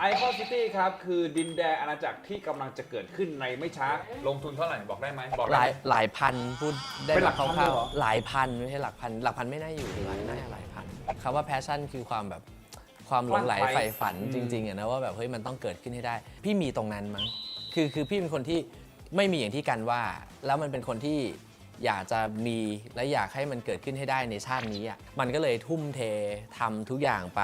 ไอคอนซิตี้ครับคือดินแดนอาณาจักรที่กำลังจะเกิดขึ้นในไม่ช้า ลงทุนเท่าไหร่บอกได้ไหมบอกหได้ลายไหม หลายพันพูดได้เป็นหลักแบบพันคร่าวเลยเหรอๆหลายพันไม่ใช่หลักพันหลักพันไม่น่าอยู่หลายน่าจะหลายพันคำว่าแพชชั่นคือความแบบความหลงไหลใฝ่ฝันจริงๆอะนะว่าแบบเฮ้ยมันต้องเกิดขึ้นให้ได้ พี่มีตรงนั้นมั้งคือคือพี่เป็นคนที่ไม่มีอย่างที่กันว่า แล้วมันเป็นคนที่อยากจะมีและอยากให้มันเกิดขึ้นให้ได้ในชาตินี้อะมันก็เลยทุ่มเททำทุกอย่างไป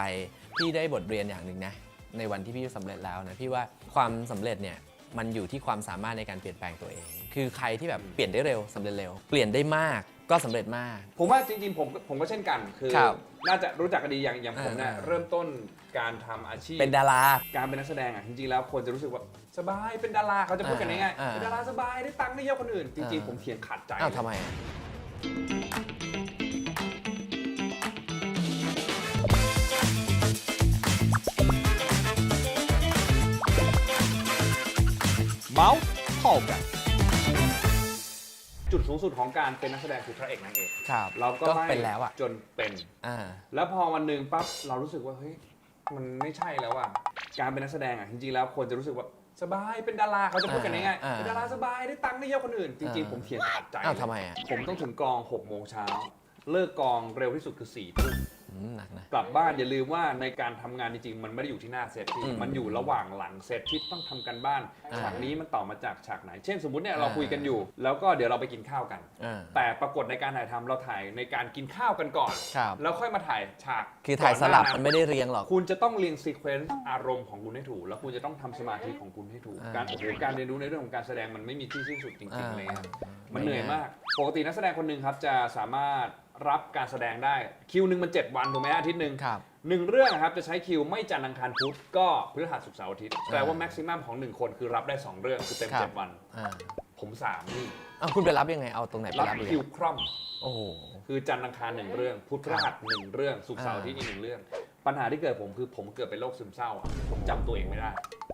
พี่ได้บทเรียนอย่างหนึ่งนะ ในวันที่พี่สำเร็จแล้วนะพี่ว่าความสำเร็จเนี่ยมันอยู่ที่ความสามารถในการเปลี่ยนแปลงตัวเอง คือใครที่แบบเปลี่ยนได้เร็วสำเร็จเร็ว เปลี่ยนได้มากก็สำเร็จมาก ผมว่าจริงๆผมผมก็เช่นกัน คือครับน่าจะรู้จักกันดีอย่างอย่างผมเนี่ยอ่าเริ่มต้นการทำอาชีพ เป็นดารา การเป็นนักแสดงอะจริงๆแล้วคนจะรู้สึกว่าสบายเป็นดาราเขาจะพูดกันง่ายๆอ่าเป็นดาราสบายได้ตังค์ได้เยอะคนอื่น จริงอ่าๆผมเถียงขาดใจอ้าวทำไม เมาส์เข้ากัน จุดสูงสุดของการเป็นนักแสดงคือพระเอกนางเอกครับเราก็ก็ไล่เป็นแล้วอะจนเป็น อ่า แล้วพอวันหนึ่งปั๊บเรารู้สึกว่าเฮ้ยมันไม่ใช่แล้วอะการเป็นนักแสดงอะจริงๆแล้วคนจะรู้สึกว่าสบายเป็นดาราเขาจะพูดกันง่ายๆอ่าเป็นดาราสบายได้ตังค์ได้เยอะคนอื่น จริงๆอ่าผมเถียงขาดใจอ้าวทำไมอะ ผมต้องถึงกอง6โมงเช้าเลิกกองเร็วที่สุดคือ4ทุ่ม อืมหนักนะ กลับบ้านอย่าลืมว่าในการทำงานจริงๆ มันไม่ได้อยู่ที่หน้าเซตที่อืมมันอยู่ระหว่างหลังเซตที่ต้องทำกันบ้านอ่าฉากนี้มันต่อมาจากฉากไหน เช่นสมมุติเนี่ยเราอ่า คุยกันอยู่ แล้วก็เดี๋ยวเราไปกินข้าวกัน อ่า แต่ปรากฏในการถ่ายทำเราถ่ายในการกินข้าวกันก่อน ครับ แล้วค่อยมาถ่ายฉากคือถ่ายสลับก่อหมันไม่ได้เรียงหรอก คุณจะต้องเรียงซีเควนซ์อารมณ์ของคุณให้ถูก แล้วคุณจะต้องทำสมาธิของคุณให้ถูก อ่าการโอ้โหการเรียนรู้ในเรื่องของการแสดงมันไม่มีที่สิ้นสุดจริงอ่าๆเลยครับอ่ามันเหนื่อยไม่ง่ายมาก ปกตินักแสดงคนหนึ่งครับจะสามารถ รับการแสดงได้คิวหนึ่งมัน 7 วันถูกไหมฮะอาทิตย์หนึ่งครับ หนึ่งเรื่องนะครับจะใช้คิวไม่จันทร์อังคารพุธก็พฤหัสศุกร์เสาร์อาทิตย์แปลว่าอ่าแม็กซิมัมของ1คนคือรับได้ 2 เรื่องคือเต็มครับ7วัน อ่าผม3นี่อ้าวคุณไปรับยังไงเอาตรงไหนไปรับรับอีกคิวอะคร่อม โอ้โห คือจันทร์อังคารหนึ่งเรื่อง พุธพฤหัสหนึ่งเรื่องศุกร์เสาร์อาทิตย์อีกหนึ่งเรื่อง ปัญหาที่เกิดผมคือผมเกิดเป็นโรคซึมเศร้าอะผมจำตัวเองไม่ได้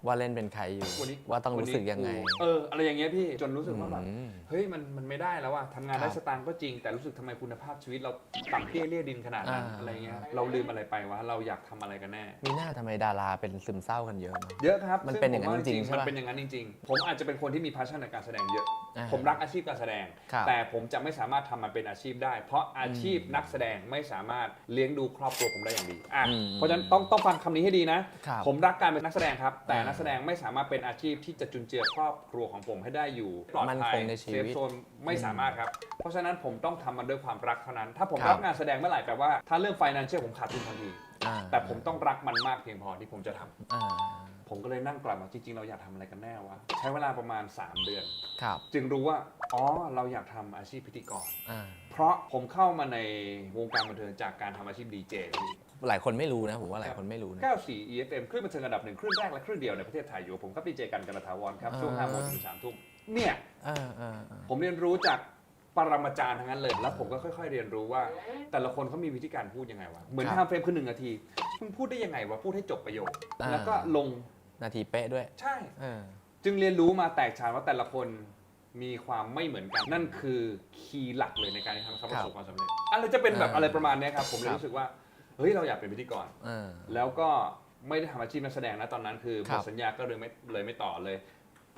ว่าเล่นเป็นใครอยู่ วันนี้ว่าต้องรู้สึกยังไงเอออะไรอย่างเงี้ยพี่จนรู้สึกว่าแบบอืมเฮ้ยมันมันไม่ได้แล้วอะทำงานคได้รับสตางค์ก็จริง แต่รู้สึกทำไมคุณภาพชีวิตเราต่ำเตี้ยเลี่ยดินขนาดนั้นอ่า อะไรเงี้ยเราลืมอะไรไปวะเราอยากทำอะไรกันแน่ มีหน้าทำไมดาราเป็นซึมเศร้ากันเยอะเนอะ เยอะครับมันซึ่เป็นอย่างนั้นผมว่จริงๆใช่มันปะเป็นอย่างนั้นจริง ๆ ผมอาจจะเป็นคนที่มี passion ในการแสดงเยอะอ่าผมรักอาชีพการแสดงครับแต่ผมจะไม่สามารถทำมันเป็นอาชีพได้ เพราะอาชีพนักแสดงไม่สามารถเลี้ยงดูครอบครัวผมได้อย่างดีอะอืมเพราะฉะนั้นต้องต้องฟังคำนี้ให้ดีนะครับผมรักการเป็นนักแสดงครับ แต่อ่านันักแสดงไม่สามารถเป็นอาชีพที่จะจุนเจือครอบครัวของผมให้ได้อยู่ปลอดมั่นภัคยงในชีเซวิตฟโซนไม่สามารถครับ เพราะฉะนั้นผมต้องทำมันด้วยความรักเท่านั้น ถ้าผมครับรับงานแสดงเมื่อไหร่แปลว่าถ้าเรื่องไฟนั้นเชื่อผมขาดทุนทันที อ่า แต่ผมต้องรักมันมากเพียงพอที่ผมจะทำอ่าผมก็เลยนั่งกลับมาจริง ๆ เราอยากทำอะไรกันแน่วะใช้เวลาประมาณ 3 เดือน ครับจึงรู้ว่าอ๋อเราอยากทำอาชีพพิธีกร อ่าเพราะผมเข้ามาในวงการบันเทิงจากการทำอาชีพดีเจพี่ หลายคนไม่รู้นะผมว่าหลายคนไม่รู้นะ 94 EFM คลื่นบันเทิงอันดับหนึ่งคลื่นแรกและคลื่นเดียวในประเทศไทยอยู่ผมก็ดีเจกันกันตถาวรครับ ช่วงอ่า 5โมงถึง3ทุ่มเนี่ย อ่าอ่าอ่าผมเรียนรู้จาก ปรมาจารย์ทั้งนั้นเลย แล้วผมก็ค่อย ๆ เรียนรู้ว่า แต่ละคนเขามีวิธีการพูดยังไงวะ เหมือนครับ ทำเฟรมคือหนึ่งนาทีมึงพูดได้ยังไงวะ พูดให้จบประโยค อ่า แล้วก็ลง นาทีเป๊ะด้วยใช่ เออ จึงเรียนรู้มาแตกฉานว่าแต่ละคนมีความไม่เหมือนกัน นั่นคือคีย์หลักเลยในการที่ทำให้เขาประสบความสำเร็จอะไรจะเป็นแบบอ่าอะไรประมาณเนี้ยครับ ผมเลยครับ รู้สึกว่า เฮ้ย เราอยากเป็นพิธีกร เออ แล้วก็ไม่ได้ทำอาชีพนักแสดงนะตอนนั้น คือหครัมบดสัญญาก็เลยไม่เลยไม่ต่อเลย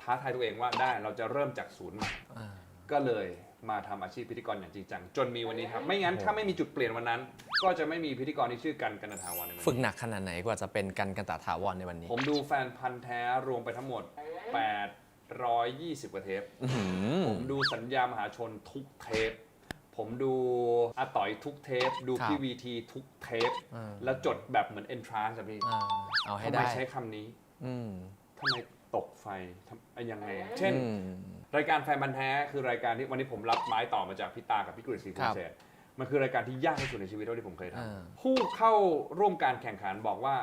ท้าทายตัวเองว่าได้เราจะเริ่มจากศูนย์ใหม่ อ่า ก็เลย มาทำอาชีพพิธีกรอย่างจริงจังจนมีวันนี้ครับ ไม่งั้นโอ้โหถ้าไม่มีจุดเปลี่ยนวันนั้น ก็จะไม่มีพิธีกรที่ชื่อกันกันตถาวรในวันฝึกนี้หนักขนาดไหนกว่าจะเป็นกันกันตาถาวรในวันนี้ผมดูแฟนพันธ์แท้รวมไปทั้งหมด 820 กว่าเทป อื้อหือ ผมดูสัญญามหาชนทุกเทป ผมดูอาต่อยทุกเทป ดูครับพี่วีทีทุกเทป อ่า แล้วจดแบบเหมือน entrance อะพี่อ่าเอาให้ทำไมได้ใช้คำนี้อืมทำไมตกไฟทำไอ้ยังไง เช่น อืม รายการแฟนบันธ์แท้คือรายการที่วันนี้ผมรับไม้ต่อมาจากพี่ตากับพี่กฤษศรีคคุรัณบเศษมันคือรายการที่ยากที่สุดในชีวิตเท่าที่ผมเคยทอ่าำผู้เข้าร่วมการแข่งขันบอกว่า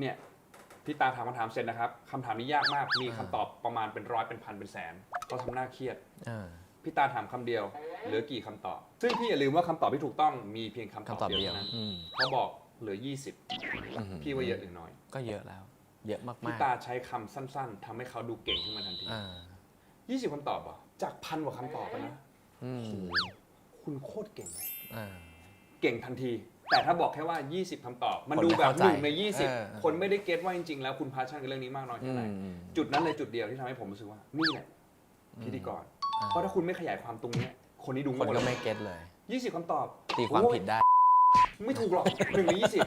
เนี่ยพี่ตาถามคำถามเสร็จนะครับคำถามนี้ยากมากมีคำตอบประมาณเป็นร้อยเป็นพันเป็นแสนเขาทำหน้าเครียดอ่าพี่ตาถามคำเดียวเหลือกี่คำตอบ ซึ่งพี่อย่าลืมว่าคำตอบที่ถูกต้องมีเพียงคำตอบคำตอบเดีเดียยววเท่านั้นอืม เขาบอกเหลืออื้อหือ 20 พี่ว่าเยอะหรือน้อย ก็เยอะแล้ว เยอะมาพี่กตาใช้คำสั้น ๆทำให้เขาดูเก่งขึ้นมาทันที ๆอ่า 20คำตอบเหรอะจากพันกว่าคำตอบอะนะอืมคุณโคตรเก่งเลยอ่า เก่งทันที แต่ถ้าบอกแค่ว่า 20คำตอบ มันคนดูไม่แบบเข้าใจหนึ่งใน เออ 20 คนไม่ได้เก็ตว่าจริงๆแล้วคุณพาชั่นกับเรื่องนี้มากน้อยแค่ไหนอืมจุดนั้นเลยจุดเดียวที่ทำให้ผมรู้สึกว่านี่แหละพิธีกรเพราะถ้าคุณไม่ขยายความตรงเนี้ยคนนี้ดูคนโง่ก็เลยไม่เก็ตเลย20คำตอบตีความโอ้ยผิดได้ไม่ถูกหรอกหนึ่งในยี่สิบ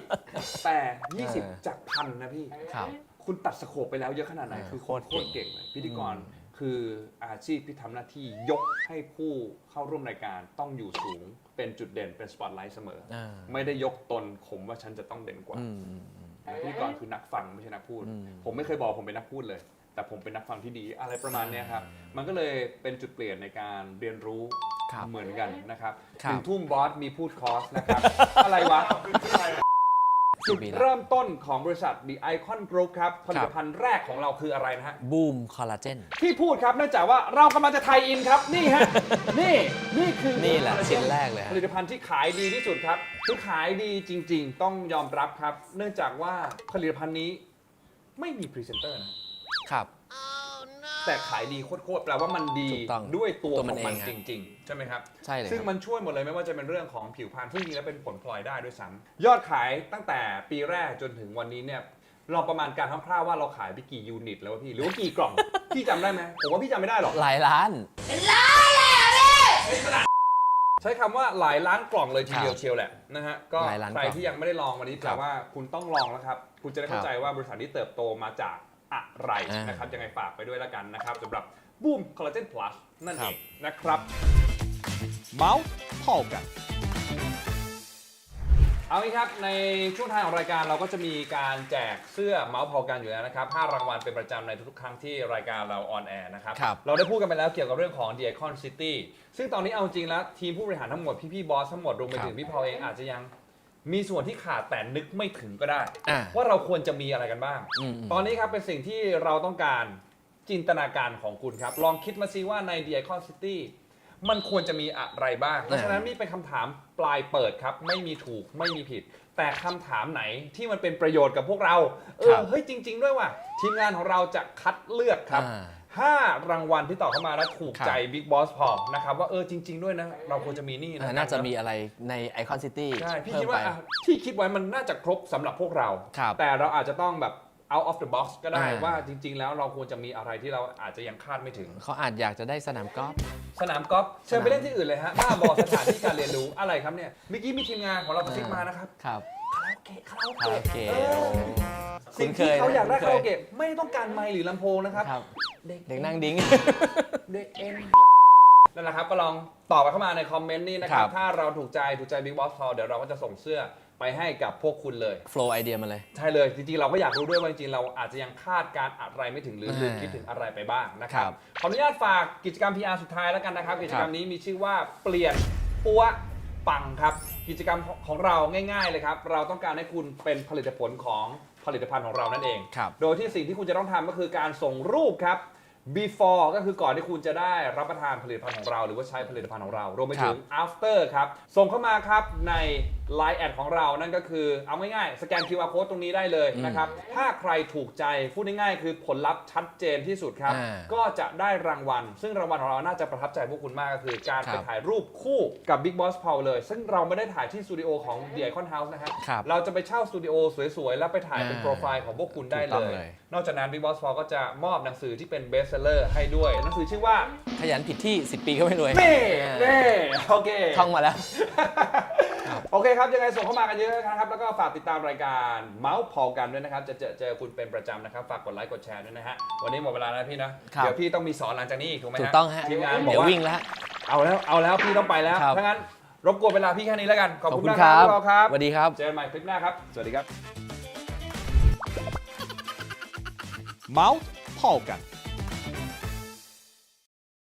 แต่เออ20จากพันนะพี่ ครับ คุณตัดสโคปไปแล้วเยอะขนาดไหนเออคือโคโคตตรรเก่เก่งงเลยพิธีกร อืม คืออาชีพที่ทำหน้าที่ยกให้ผู้เข้าร่วมรายการต้องอยู่สูงเป็นจุดเด่นเป็นสปอตไลท์เสมอ อ่า ไม่ได้ยกตนข่มว่าฉันจะต้องเด่นกว่า อืมอืมอืม พิธีกรคือนักฟังไม่ใช่นักพูด อืม ผมไม่เคยบอกผมเป็นนักพูดเลย แต่ผมเป็นนักฟังที่ดีอะไรประมาณเนี้ยครับ มันก็เลยเป็นจุดเปลี่ยนในการเรียนรู้ครับ เหมือนกันนะครับครับหนึ่งทุ่มบอสมีพูดคอร์สนะครับ อะไรวะ จุดปีละเริ่มต้นของบริษัท The Icon Group ครับผลิตภัณฑ์แรกของเราคืออะไรนะฮะ บูมคอลลาเจนที่พูดครับเนื่องจากว่าเรากำลังจะไทยอินครับนี่ฮะ นี่นี่คือนี่แหละชิ้นแรกเลยผฮะลิตภัณฑ์ที่ขายดีที่สุดครับคือขายดีจริง ๆ ต้องยอมรับครับ เนื่องจากว่าผลิตภัณฑ์นี้ไม่มีพรีเซนเตอร์นะครับ แต่ขายดีโคตรๆแปลว่ามันดีถูกต้องด้วยตัวตัวขมัอนงเองมันฮะจริง ๆ ใช่ไหมครับ ใช่เลยซึ่งครับมันช่วยหมดเลยไม่ว่าจะเป็นเรื่องของผิวพรรณที่จริงแล้วเป็นผลพลอยได้ด้วยซ้ำยอดขายตั้งแต่ปีแรกจนถึงวันนี้เนี่ยเราประมาณการคร่าวๆว่าเราขายไปกี่ยูนิตแล้ววะพี่หรือว่ากี่กล่อง พี่จำได้ไหมผมว่าพี่จำไม่ได้หรอก หลายล้าน ใช้คำว่าหลายล้านกล่องเลยทีเดียวครับเชียวแหละนะฮะก็หลายล้านใครกล่องที่ยังไม่ได้ลองวันนี้แปลครับว่าคุณต้องลองแล้วครับ คุณจะได้เข้าครับใจว่าบริษัทที่เติบโตมาจาก อะไรอ่านนะครับยังไงฝากไปด้วยแล้วกันนะครับสำหรับบูมคอลลาเจนพลัสนั่นคเอรับงนะครับ เมาส์พอกัน เอางี้ครับ ในช่วงท้ายของรายการเราก็จะมีการแจกเสื้อเมาส์พอกันอยู่แล้วนะครับ5รางวัลเป็นประจำในทุกๆครั้งที่รายการเราออนแอร์นะครับ ครับ เราได้พูดกันไปแล้วเกี่ยวกับเรื่องของ The Icon City ซึ่งตอนนี้เอาจริงแล้ว ทีมผู้บริหารทั้งหมดพี่ๆบอสทั้งหมดรวมไปถึงพี่พอลเองอาจจะยัง มีส่วนที่ขาดแต่นึกไม่ถึงก็ได้ อ่า ว่าเราควรจะมีอะไรกันบ้าง อืมอืม ตอนนี้ครับเป็นสิ่งที่เราต้องการจินตนาการของคุณครับ ลองคิดมาซิว่าใน The Icon City มันควรจะมีอะไรบ้าง เพราะฉะนั้นนี่เป็นคำถามปลายเปิดครับ ไม่มีถูกไม่มีผิด แต่คำถามไหนที่มันเป็นประโยชน์กับพวกเรา เอครัอบเฮ้ยจริง ๆ ด้วยว่ะทีมงานของเราจะคัดเลือกครับ อ่า ห้ารางวัลที่ตอบเข้ามาแล้วถูกครับใจ Big Boss พอนะครับว่าเออจริง ๆ ด้วยนะ เราควรจะมีนี่นะอ่าน่าจะมีอะไรในไอคอนซิตี้ใช่พี่เพิ่คิมดไปว่าอะที่คิดไว้มันน่าจะครบสำหรับพวกเราครับแต่เราอาจจะต้องแบบ out of the box ก็ได้อ่าว่าจริง ๆ แล้วเราควรจะมีอะไรที่เราอาจจะยังคาดไม่ถึง เขาอาจอยากจะได้สนามกอล์ฟสนามกอล์ฟเชิญไปสนามเล่นที่อื่นเลยฮะบ้าบอสถานที่การเรียนรู้อะไรครับเนี่ยเมื่อกี้มีทีมงานของเรากระซิบมานะครับครับคาราโอเกะคาราโอคาราโอเกะเกะเออโอ้ สิ่งคุ้นเคที่ยเขาอยากได้คุ้คานราเคโอยเกะไม่ต้องการไมค์หรือลำโพงนะครับ ครับ เด็กเด็กนั่งดิ้ง เด็กเอ็นนั่นแหละครับก็ลองตอบกันเข้ามาในคอมเมนต์นี่นะครับ ครับ ถ้าเราถูกใจถูกใจ Big Boss พอเดี๋ยวเราก็จะส่งเสื้อไปให้กับพวกคุณเลย โฟล์ไอเดียมาเลย ใช่เลย จริงๆ เราก็อยากรู้ด้วยว่าจริงๆ เราอาจจะยังคาดการณ์อะไรไม่ถึงหรือลืมอ่าคิดถึงอะไรไปบ้างนะครับครับขออนุญาตฝากกิจกรรม PR สุดท้ายแล้วกันนะครับ กิจกรรมนี้มีชื่อว่าเปลี่ยนปัวปังครับ กิจกรรมของเราง่าย ๆ เลยครับ เราต้องการให้คุณเป็นผลิตผลของ ผลิตภัณฑ์ของเรานั่นเอง ครับ โดยที่สิ่งที่คุณจะต้องทำก็คือการส่งรูปครับ before ก็คือก่อนที่คุณจะได้รับประทานผลิตภัณฑ์ของเรา หรือว่าใช้ผลิตภัณฑ์ของเรา รวมไปถึง after ครับ ส่งเข้ามาครับใน Line แอดของเรานั่นก็คือเอาง่ายๆ สแกน QR code ตรงนี้ได้เลยนะครับ ถ้าใครถูกใจ พูดง่ายๆ คือผลลัพธ์ชัดเจนที่สุดครับ อ่าก็จะได้รางวัล ซึ่งรางวัลของเราน่าจะประทับใจพวกคุณมากก็คือ การครัไปบถ่ายรูปคู่กับ Big Boss Paul เลย ซึ่งเราไม่ได้ถ่ายที่สตูดิโอของ The Icon House นะครับครับเราจะไปเช่าสตูดิโอสวยๆ แล้วไปถ่ายเป็นอ่าโปรไฟล์ของพวกคุณได้ถูกต้เลองย เลย นอกจากนั้น Big Boss ก็จะมอบหนังสือที่เป็นเบสเซอร์ให้ด้วยหนังสือชื่อว่าขยันผิดที่ 10 ปีก็ไม่รวยเน่เน่โอเค ท่องมาแล้ว โอเคครับ ยังไงส่งเข้ามากันเยอะนะครับ แล้วก็ฝากติดตามรายการเมาส์พอกันด้วยนะครับ จะเจอเจอคุณเป็นประจำนะครับ ฝากกดไลค์กดแชร์ด้วยนะฮะ วันนี้หมดเวลาแล้วพี่นะ ครับ เดี๋ยวพี่ต้องมีสอนหลังจากนี้อีกถูกไหมฮะถูกต้องฮะทีมงานบอกเดี๋ยวว่าวิ่งแล้วฮะ เอาแล้ว เอาแล้วพี่ต้องไปแล้ว ครับ ถ้างั้นรบกวนเวลาพี่แค่นี้แล้วกัน ขอบขอบคุณคุณมากคครัรับบพวกเราครับ สวัสดีครับ เจอกันใหม่คลิปหน้าครับ สวัสดีครับ เมาส์พอกัน